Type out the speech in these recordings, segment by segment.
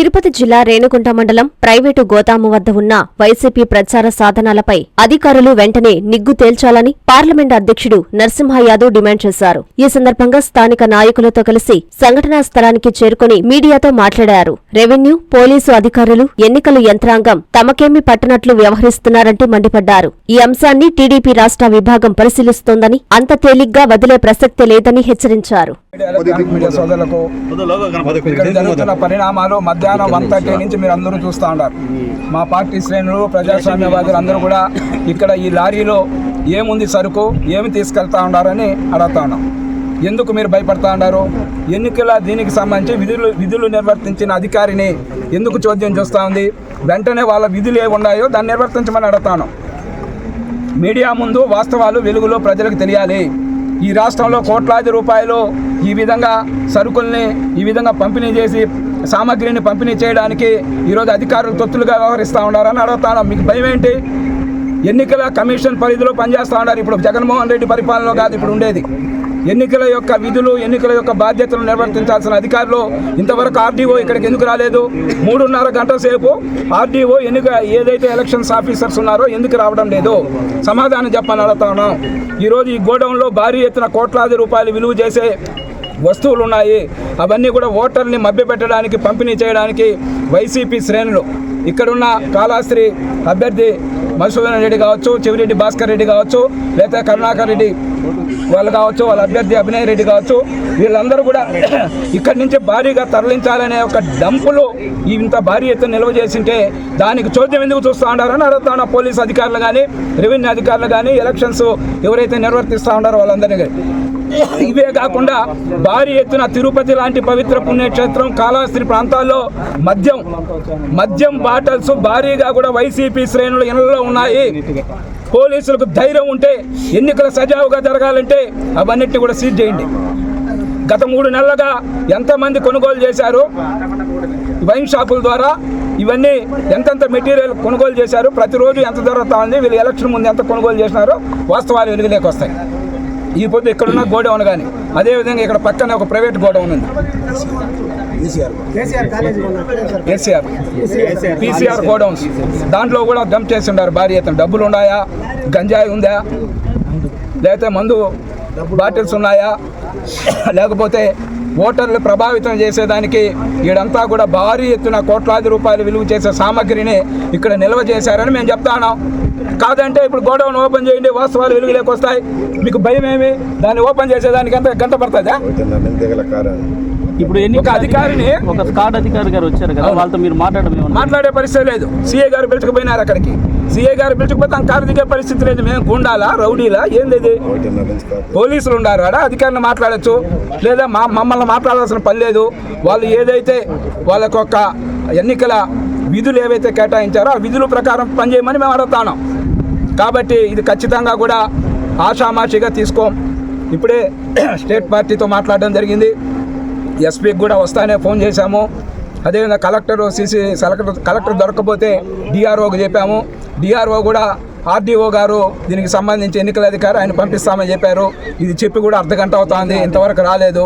తిరుపతి జిల్లా రేణుగుంట మండలం ప్రైవేటు గోదాము వద్ద ఉన్న వైసీపీ ప్రచార సాధనాలపై అధికారులు వెంటనే నిగ్గు తేల్చాలని పార్లమెంట్ అధ్యక్షుడు నరసింహ యాదవ్ డిమాండ్ చేశారు. ఈ సందర్భంగా స్థానిక నాయకులతో కలిసి సంఘటనా స్థలానికి చేరుకుని మీడియాతో మాట్లాడారు. రెవెన్యూ పోలీసు అధికారులు ఎన్నికల యంత్రాంగం తమకేమి పట్టనట్లు వ్యవహరిస్తున్నారంటూ మండిపడ్డారు. ఈ అంశాన్ని టీడీపీ రాష్ట్ర విభాగం పరిశీలిస్తోందని అంత తేలిగ్గా వదిలే ప్రసక్తే లేదని హెచ్చరించారు. మీడియా సోదరులకు ఇక్కడ జరుగుతున్న పరిణామాలు మధ్యాహ్నం వన్ థర్టీ నుంచి మీరు అందరూ చూస్తూ ఉన్నారు. మా పార్టీ శ్రేణులు ప్రజాస్వామ్యవాదులు అందరూ కూడా ఇక్కడ ఈ లారీలో ఏముంది సరుకు ఏమి తీసుకెళ్తా ఉన్నారని అడుగుతా ఉన్నాం. ఎందుకు మీరు భయపడతా ఉన్నారు ఎన్నికల దీనికి సంబంధించి విధులు విధులు నిర్వర్తించిన అధికారిని ఎందుకు చోద్యం చూస్తూ ఉంది? వెంటనే వాళ్ళ విధులు ఏ ఉన్నాయో దాన్ని నిర్వర్తించమని అడుగుతాను మీడియా ముందు వాస్తవాలు వెలుగులో ప్రజలకు తెలియాలి. ఈ రాష్ట్రంలో కోట్లాది రూపాయలు ఈ విధంగా సరుకుల్ని ఈ విధంగా పంపిణీ చేసి సామాగ్రిని పంపిణీ చేయడానికి ఈరోజు అధికారులు తొత్తులుగా వ్యవహరిస్తూ ఉన్నారని అడుగుతాను మీకు భయం ఏంటి? ఎన్నికల కమిషన్ పరిధిలో పనిచేస్తూ ఉన్నారు. ఇప్పుడు జగన్మోహన్ రెడ్డి పరిపాలనలో కాదు ఇప్పుడు ఉండేది. ఎన్నికల యొక్క విధులు ఎన్నికల యొక్క బాధ్యతలు నిర్వర్తించాల్సిన అధికారులు ఇంతవరకు ఆర్డీఓ ఇక్కడికి ఎందుకు రాలేదు? మూడున్నర గంటల సేపు ఆర్డీఓ ఎన్నిక ఏదైతే ఎలక్షన్స్ ఆఫీసర్స్ ఉన్నారో ఎందుకు రావడం లేదు? సమాధానం చెప్పని అడుగుతా ఈరోజు ఈ గోడౌన్లో భారీ ఎత్తున కోట్లాది రూపాయలు విలువ చేసే వస్తువులు ఉన్నాయి. అవన్నీ కూడా ఓటర్ని మభ్యపెట్టడానికి పంపిణీ చేయడానికి వైసీపీ శ్రేణులు. ఇక్కడున్న కాళాస్త్రి అభ్యర్థి మధుసూదన్ రెడ్డి కావచ్చు చెవిరెడ్డి భాస్కర్ రెడ్డి కావచ్చు లేదా కరుణాకర్ రెడ్డి వాళ్ళు కావచ్చు వాళ్ళ అభ్యర్థి అభినయ్ రెడ్డి కావచ్చు వీళ్ళందరూ కూడా ఇక్కడి నుంచి భారీగా తరలించాలనే ఒక డంపులు ఇంత భారీ ఎత్తున నిల్వ చేసింటే దానికి చోద్యం ఎందుకు చూస్తూ ఉండాలని అడుగుతాను పోలీస్ అధికారులు కానీ రెవెన్యూ అధికారులు కానీ ఎలక్షన్స్ ఎవరైతే నిర్వర్తిస్తూ ఉన్నారో వాళ్ళందరినీ. ఇవే కాకుండా భారీ ఎత్తున తిరుపతి లాంటి పవిత్ర పుణ్యక్షేత్రం కాళహస్తి ప్రాంతాల్లో మద్యం మద్యం బాటల్స్ భారీగా కూడా వైసీపీ శ్రేణులు ఇళ్ళలో ఉన్నాయి. పోలీసులకు ధైర్యం ఉంటే ఎన్నికలు సజావుగా జరగాలంటే అవన్నిటిని కూడా సీజ్ చేయండి. గత మూడు నెలలుగా ఎంతమంది కొనుగోలు చేశారు? వైన్ షాపుల ద్వారా ఇవన్నీ ఎంతెంత మెటీరియల్ కొనుగోలు చేశారు? ప్రతిరోజు ఎంత జరుగుతా ఉంది వీళ్ళు ఎలక్షన్ ముందు ఎంత కొనుగోలు చేసినారో? వాస్తవాలు వెలుగులోకి వస్తాయి. ఈ పొద్దు ఇక్కడున్న గోడౌన్ కానీ అదేవిధంగా ఇక్కడ పక్కన ఒక ప్రైవేట్ గోడౌన్ ఉంది. కేసీఆర్. PCR godowns. దాంట్లో కూడా డంప్ చేసి ఉన్నారు భారీ ఎత్తున. డబ్బులు ఉన్నాయా? గంజాయి ఉందా? లేకపోతే మందు బాటిల్స్ ఉన్నాయా? లేకపోతే ఓటర్లు ప్రభావితం చేసేదానికి ఈడంతా కూడా భారీ ఎత్తున కోట్లాది రూపాయలు విలువ చేసే సామాగ్రిని ఇక్కడ నిల్వ చేశారని మేము చెప్తా ఉన్నాం. కాదంటే ఇప్పుడు గోడౌన్ ఓపెన్ చేయండి వాస్తవాలు వెలుగులోకి వస్తాయి. మీకు భయం ఏమి దాన్ని ఓపెన్ చేసేదానికి ఎంత గంట పడుతుందా? ఇప్పుడు ఎన్ని అధికారిని? ఒక స్కాడ్ అధికారి గారు వచ్చారు కదా. వాళ్ళతో మీరు మాట్లాడడం మాట్లాడే పరిస్థితి లేదు. సీఏ గారు పిలుచుకుపోయినారు అక్కడికి. సీఏ గారు పిలుచుకుపోతే ఆ కారు దిగే పరిస్థితి లేదు. మేము గుండాలా? రౌడీలా? ఏంది ఇది పోలీసులు ఉన్నారు ఆడ అధికారులు మాట్లాడచ్చు. లేదా మా మమ్మల్ని మాట్లాడాల్సిన పని లేదు. వాళ్ళు ఏదైతే వాళ్ళకు ఒక ఎన్నికల విధులు ఏవైతే కేటాయించారో ఆ విధుల ప్రకారం పనిచేయమని మేము అడుగుతాను కాబట్టి ఇది ఖచ్చితంగా కూడా ఆషామాషిగా తీసుకోం. ఇప్పుడే స్టేట్ పార్టీతో మాట్లాడడం జరిగింది. ఎస్పీకి కూడా వస్తానే ఫోన్ చేశాము. అదేవిధంగా కలెక్టర్ సీసీ కలెక్టర్ కలెక్టర్ దొరకకపోతే డిఆర్ఓకి చెప్పాము. డిఆర్ఓ కూడా ఆర్డీఓ గారు దీనికి సంబంధించి ఎన్నికల అధికారి ఆయన పంపిస్తామని చెప్పారు. ఇది చెప్పి కూడా అర్ధగంట అవుతోంది అవుతుంది ఇంతవరకు రాలేదు.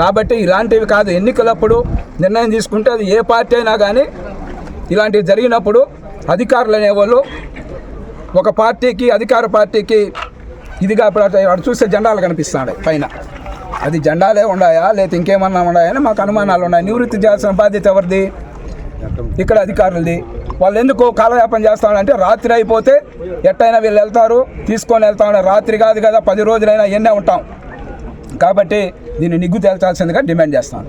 కాబట్టి ఇలాంటివి కాదు. ఎన్నికలప్పుడు నిర్ణయం తీసుకుంటే అది ఏ పార్టీ అయినా కానీ ఇలాంటివి జరిగినప్పుడు అధికారులు అనేవాళ్ళు ఒక పార్టీకి అధికార పార్టీకి ఇదిగా ఇప్పుడు అటు చూస్తే జెండాలు కనిపిస్తున్నాయి పైన. అది జెండాలే ఉన్నాయా లేదా ఇంకేమన్నా ఉన్నాయని మాకు అనుమానాలు ఉన్నాయి. నివృత్తి చేయాల్సిన బాధ్యత ఎవరిది? ఇక్కడ అధికారులది. వాళ్ళు ఎందుకు కాలయాపన చేస్తామంటే రాత్రి అయిపోతే ఎట్టయినా వీళ్ళు వెళ్తారు తీసుకొని వెళ్తా రాత్రి కాదు కదా పది రోజులైనా ఎన్నే ఉంటాం. కాబట్టి దీన్ని నిగ్గు తేల్చాల్సిందిగా డిమాండ్ చేస్తాను.